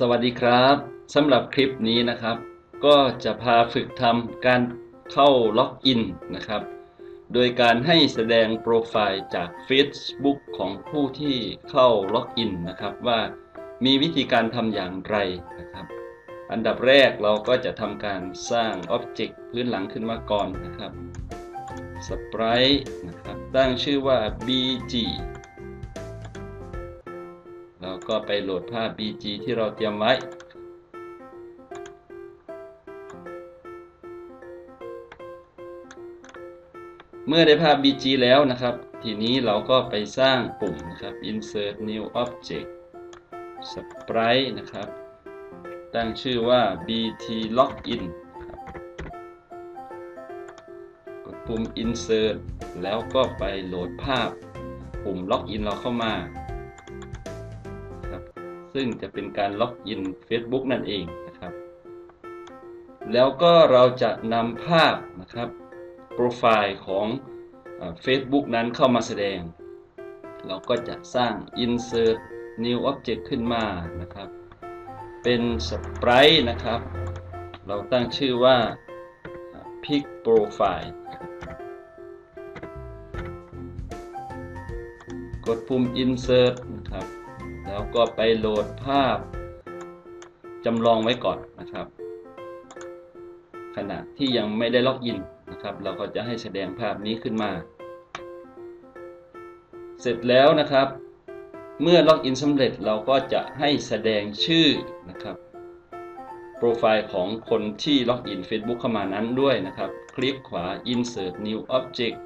สวัสดีครับสำหรับคลิปนี้นะครับ ก็จะพาฝึกทำการเข้าล็อกอินนะครับ โดยการให้แสดงโปรไฟล์จาก Facebook ของผู้ที่เข้าล็อกอินนะครับ ว่ามีวิธีการทำอย่างไรนะครับ อันดับแรกเราก็จะทำการสร้างอ็อบเจกต์พื้นหลังขึ้นมาก่อนนะครับสปรายนะครับตั้งชื่อว่า bg ก็ไปโหลดภาพ bg ที่เราเตรียมไว้ เมื่อได้ภาพ bg แล้วนะครับ ทีนี้เราก็ไปสร้างปุ่มนะครับ insert new object sprite นะครับ ตั้งชื่อว่า bt login กดปุ่ม insert แล้วก็ไปโหลดภาพปุ่ม login เราเข้ามา ซึ่งจะเป็นการล็อกอิน Facebook นั่นเองนะครับ แล้วก็เราจะนำภาพนะครับโปรไฟล์ของเฟซบุ๊กนั้นเข้ามาแสดง เราก็จะสร้าง insert new object ขึ้นมานะครับ เป็น sprite นะครับ เราตั้งชื่อว่า pic profile กดปุ่ม insert นะครับ แล้วก็ไปโหลดภาพจำลองไว้ก่อนนะครับ ขณะที่ยังไม่ได้ล็อกอินนะครับ เราก็จะให้แสดงภาพนี้ขึ้นมา เสร็จแล้วนะครับ เมื่อล็อกอินสำเร็จเราก็จะให้แสดงชื่อนะครับโปรไฟล์ของคนที่ล็อกอิน Facebook เข้ามานั้นด้วยนะครับ คลิกขวา insert new object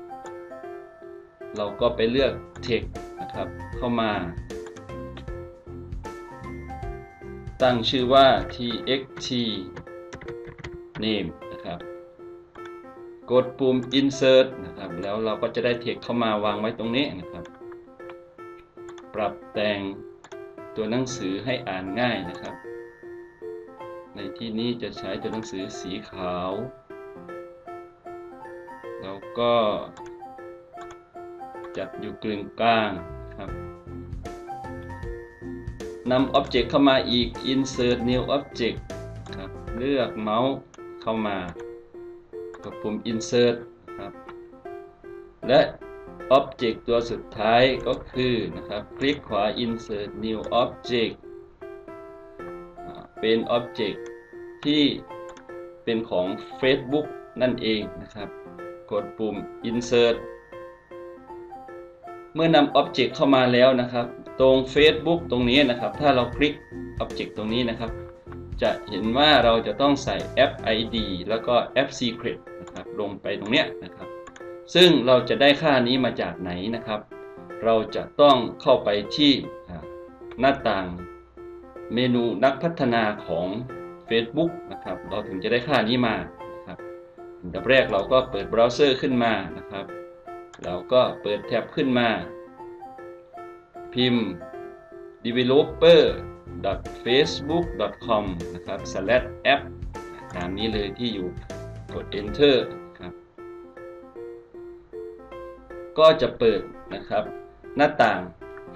เราก็ไปเลือก text นะครับ เข้ามา ตั้งชื่อว่า txt name นะครับ กดปุ่ม insert นะครับ แล้วเราก็จะได้ text เข้ามาวางไว้ตรงนี้นะครับ ปรับแต่งตัวหนังสือให้อ่านง่ายนะครับ ในที่นี้จะใช้ตัวหนังสือสีขาว แล้วก็จัดอยู่กลึงกลางครับ นำ Object เข้ามาอีก Insert New Object ครับเลือกเมาส์เข้ามากดปุ่ม Insert ครับและ Object ตัวสุดท้ายก็คือนะครับคลิกขวา Insert New Object เป็น Object ที่เป็นของ Facebook นั่นเองนะครับ กดปุ่ม Insert เมื่อนำ Object เข้ามาแล้วนะครับ ตรง Facebook ตรงนี้นะครับ ถ้าเราคลิก Object ตรงนี้นะครับ จะเห็นว่าเราจะต้องใส่ App ID แล้วก็ App Secret นะครับลงไปตรงเนี้ยนะครับ ซึ่งเราจะได้ค่านี้มาจากไหนนะครับ เราจะต้องเข้าไปที่หน้าต่างเมนูนักพัฒนาของ Facebook นะครับ เราถึงจะได้ค่านี้มาครับอันดับแรกเราก็เปิดเบราว์เซอร์ขึ้นมานะครับ เราก็เปิดแท็บขึ้นมา พิมพ์ developer facebook.com นะครับ slash app ตามนี้เลยที่อยู่กด enter ครับ ก็จะเปิดนะครับ หน้าต่าง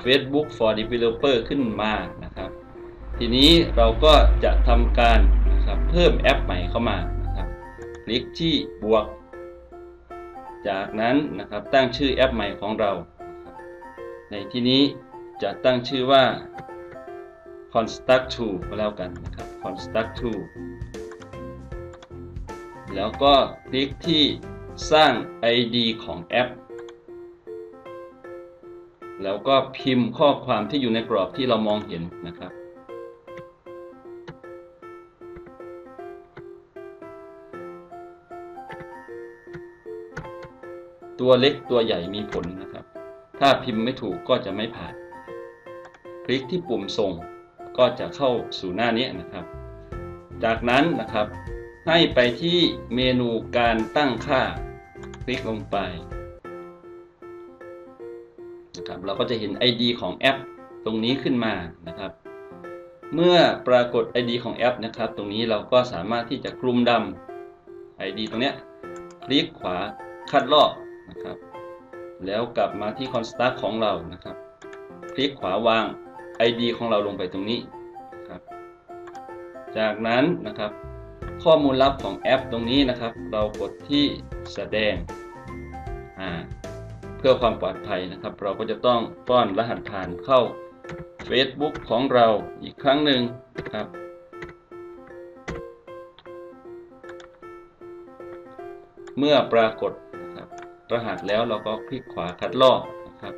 Facebook for developer ขึ้นมานะครับ ทีนี้เราก็จะทำการนะครับเพิ่มแอปใหม่เข้ามานะครับ คลิกที่บวก จากนั้นนะครับตั้งชื่อแอปใหม่ของเรา ในที่นี้ จะตั้งชื่อว่า construct to ก็แล้วกันนะครับ construct to แล้วก็คลิกที่สร้าง ID ของแอป แล้วก็พิมพ์ข้อความที่อยู่ในกรอบที่เรามองเห็นนะครับ ตัวเล็กตัวใหญ่มีผลนะครับ ถ้าพิมพ์ไม่ถูกก็จะไม่ผ่าน คลิกที่ปุ่มส่งก็จะเข้าสู่หน้านี้นะครับ จากนั้นนะครับให้ไปที่เมนูการตั้งค่า คลิกลงไปนะครับเราก็จะเห็น ID ของแอปตรงนี้ขึ้นมานะครับ เมื่อปรากฏ ID ของแอปนะครับ ตรงนี้เราก็สามารถที่จะคลุมดำ ID ตรงนี้คลิกขวาคัดลอกนะครับ แล้วกลับมาที่ construct ของเรานะครับ คลิกขวาวาง ID ของเราลงไปตรงนี้ครับ จากนั้นนะครับ ข้อมูลลับของแอปตรงนี้นะครับ เรากดที่แสดงเพื่อความปลอดภัยนะครับ เราก็จะต้องป้อนรหัสผ่านเข้า Facebook ของเราอีกครั้งหนึ่งนะครับเมื่อปรากฏนะครับรหัสแล้วเราก็คลิกขวาคัดลอกนะครับ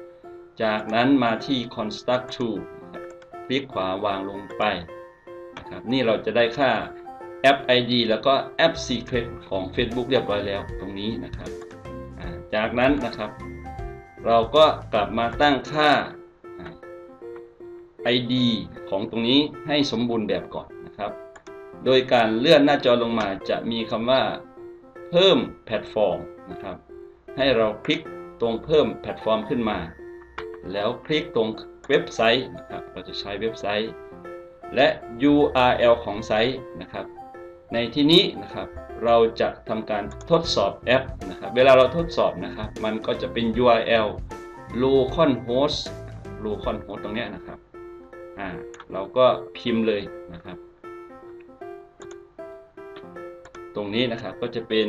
จากนั้นมาที่ construct to คลิกขวาวางลงไปนะครับนี่เราจะได้ค่าแอป ID แล้วก็แอป Secret ของ Facebook เรียบร้อยแล้วตรงนี้นะครับ จากนั้นนะครับ เราก็กลับมาตั้งค่า ID ของตรงนี้ให้สมบูรณ์แบบก่อนนะครับ โดยการเลื่อนหน้าจอลงมาจะมีคำว่าเพิ่มแพลตฟอร์มนะครับ ให้เราคลิกตรงเพิ่มแพลตฟอร์มขึ้นมา แล้วคลิกตรง เว็บไซต์นะครับ เราจะใช้เว็บไซต์ และ URL ของไซต์นะครับ ในที่นี้นะครับเราจะทำการทดสอบแอปนะครับ เวลาเราทดสอบนะครับ มันก็จะเป็น URL localhost localhost ตรงนี้นะครับอ่าเราก็พิมพ์เลยนะครับ ตรงนี้นะครับก็จะเป็น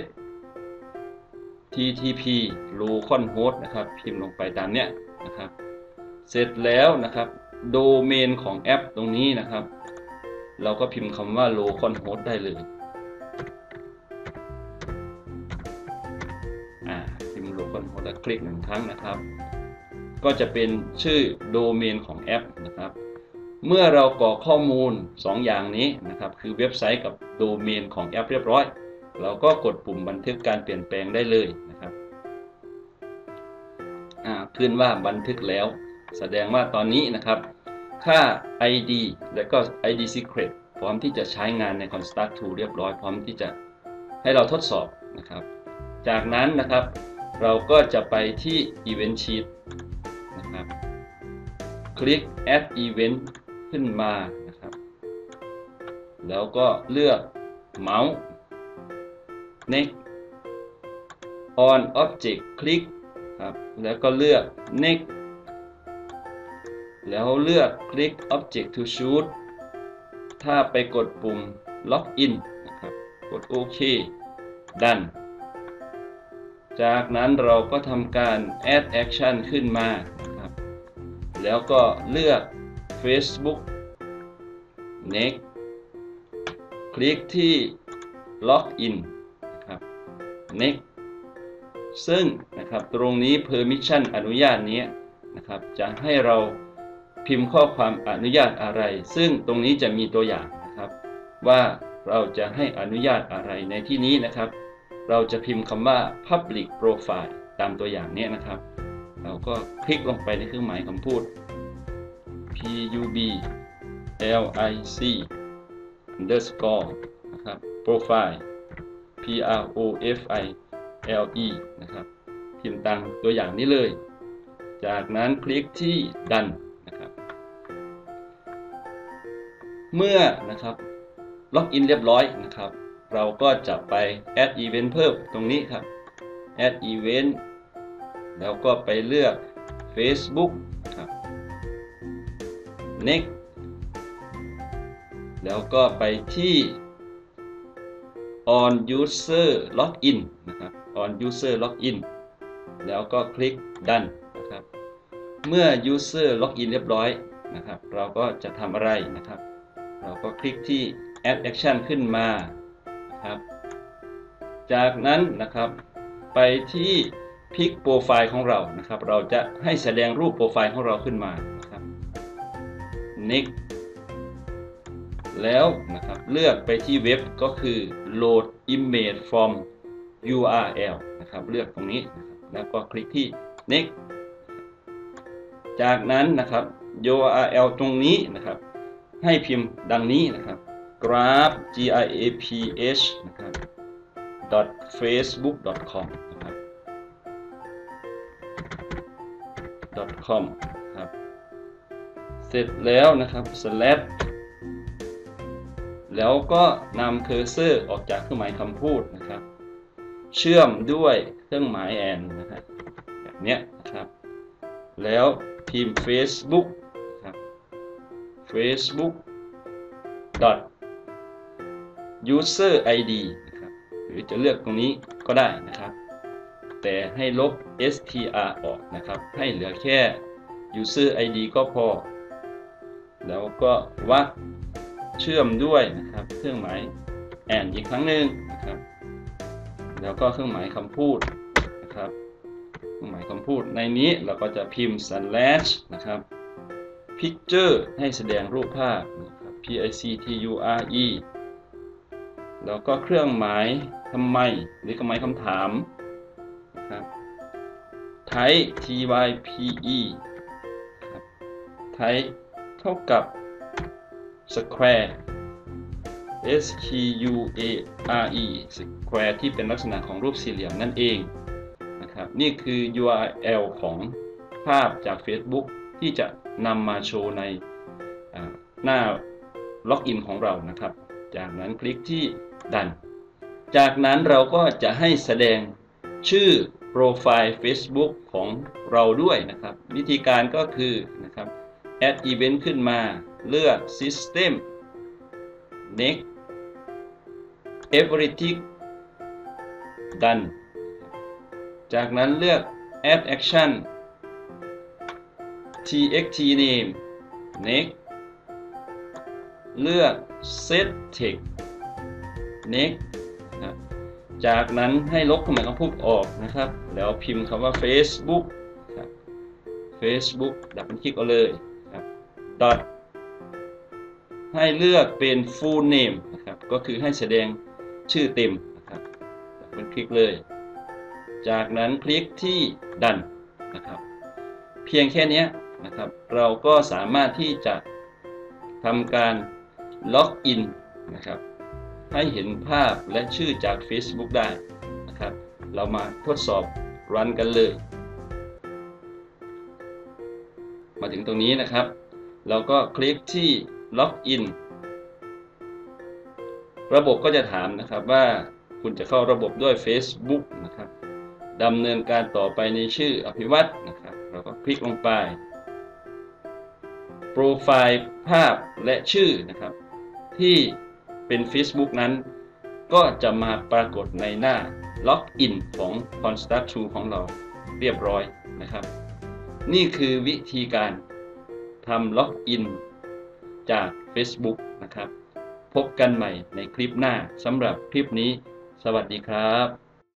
s ttp localhost นะครับ พิมพ์ลงไปตามเนี้ยนะครับ เสร็จแล้วนะครับ โดเมนของแอปตรงนี้นะครับ เราก็พิมพ์คำว่า localhost ได้เลยอ่าพิมพ์ localhost แล้วคลิกหนึ่งครั้งนะครับ ก็จะเป็นชื่อโดเมนของแอปนะครับเมื่อเรากรอกข้อมูล 2 อย่างนี้นะครับ คือเว็บไซต์กับโดเมนของแอปเรียบร้อย เราก็กดปุ่มบันทึกการเปลี่ยนแปลงได้เลยนะครับขึ้นว่าบันทึกแล้ว แสดงว่าตอนนี้นะครับ ค่า ID และก็ ID Secret พร้อมที่จะใช้งานใน Construct Tool เรียบร้อย พร้อมที่จะให้เราทดสอบนะครับ จากนั้นนะครับ เราก็จะไปที่ Event Sheet คลิก add event ขึ้นมานะครับ แล้วก็เลือกเมาส์ next on object คลิกครับแล้วก็เลือก next แล้วเลือกคลิก object to shoot ถ้าไปกดปุ่ม login นะครับกดโอเคดันจากนั้นเราก็ทำการ add action ขึ้นมาครับแล้วก็เลือก Facebook Next คลิกที่ Login นะ Next ซึ่งนะครับตรงนี้ Permission อนุญาตนี้นะครับจะให้เราพิมพ์ข้อความอนุญาตอะไร ซึ่งตรงนี้จะมีตัวอย่างนะครับว่าเราจะให้อนุญาตอะไรในที่นี้นะครับ เราจะพิมพ์คำว่า Public Profile ตามตัวอย่างนี้นะครับ เราก็คลิกลงไปในเครื่องหมายคำพูด pub lic underscore นะครับ profile p r o f i l e นะครับ พิมพ์ตังตัวอย่างนี้เลย จากนั้นคลิกที่ดันนะครับ เมื่อนะครับล็อกอินเรียบร้อยนะครับ เราก็จะไป add event เพิ่มตรงนี้ครับ add event แล้วก็ไปเลือก Facebook ครับ next แล้วก็ไปที่ on user login นะครับ on user login แล้วก็คลิก done นะครับ เมื่อ user login เรียบร้อยนะครับ เราก็จะทำอะไรนะครับ เราก็คลิกที่ add action ขึ้นมานะครับ จากนั้นนะครับไปที่พิกโปรไฟล์ของเรานะครับ เราจะให้แสดงรูปโปรไฟล์ของเราขึ้นมานะครับ next แล้วนะครับเลือกไปที่เว็บก็คือ load image from URL นะครับเลือกตรงนี้นะครับแล้วก็คลิกที่ next จากนั้นนะครับ URL ตรงนี้นะครับ ให้พิมพ์ดังนี้นะครับ graph g i a p h นะครับ facebook com ครับ เสร็จแล้วนะครับ slash แล้วก็นำเคอร์เซอร์ออกจากเครื่องหมายคำพูดนะครับ เชื่อมด้วยเครื่องหมายแอนนะครับแบบนี้นะครับ แล้วพิมพ์ Facebook ครับ Facebook dot user id นะครับหรือจะเลือกตรงนี้ก็ได้นะครับ แต่ให้ลบ str ออกนะครับ ให้เหลือแค่ user id ก็พอ แล้วก็วัก เชื่อมด้วยนะครับ เครื่องหมาย and อีกครั้งหนึ่งนะครับ แล้วก็เครื่องหมายคำพูดนะครับเครื่องหมายคำพูดในนี้เราก็จะพิมพ์ slash นะครับ picture ให้แสดงรูปภาพนะครับ p i c t u r e แล้วก็เครื่องหมายทำไม หรือเครื่องหมายคำถามนะครับ type t y p e ครับ type เท่ากับ square s q u a r e square ที่เป็นลักษณะของรูปสี่เหลี่ยมนั่นเองนะครับนี่คือ URL ของภาพจาก Facebook ที่จะนำมาโชว์ในหน้าล็อกอินของเรานะครับ จากนั้นคลิกที่ดัน จากนั้นเราก็จะให้แสดงชื่อโปรไฟล์ Facebook ของเราด้วยนะครับ วิธีการก็คือนะครับ add event ขึ้นมา เลือก system next everything done จากนั้นเลือก add action txt name next เลือก set text next นะจากนั้นให้ลบครื่องหมายคำพูดออกนะครับ แล้วพิมพ์คำว่า Facebook ครับ Facebook ดับเบิลคลิกเอาเลยครับ dot ให้เลือกเป็น full name นะครับ ก็คือให้แสดงชื่อเต็มนะครับดับเบิลคลิกเลย จากนั้นคลิกที่ดันนะครับ เพียงแค่นี้นะครับ เราก็สามารถที่จะทำการล็อกอินนะครับ ให้เห็นภาพและชื่อจาก Facebook ได้นะครับ เรามาทดสอบรันกันเลย มาถึงตรงนี้นะครับ เราก็คลิกที่ ล็อกอินระบบก็จะถามนะครับว่าคุณจะเข้าระบบด้วย Facebook นะครับดำเนินการต่อไปในชื่ออภิวัตนะครับ เราก็คลิกลงไป โปรไฟล์ภาพและชื่อนะครับ ที่เป็น Facebook นั้น ก็จะมาปรากฏในหน้าล็อกอินของ Construct t o ของเราเรียบร้อยนะครับ นี่คือวิธีการทำล็อกอิน จาก Facebook นะครับ พบกันใหม่ในคลิปหน้าสำหรับคลิปนี้ สวัสดีครับ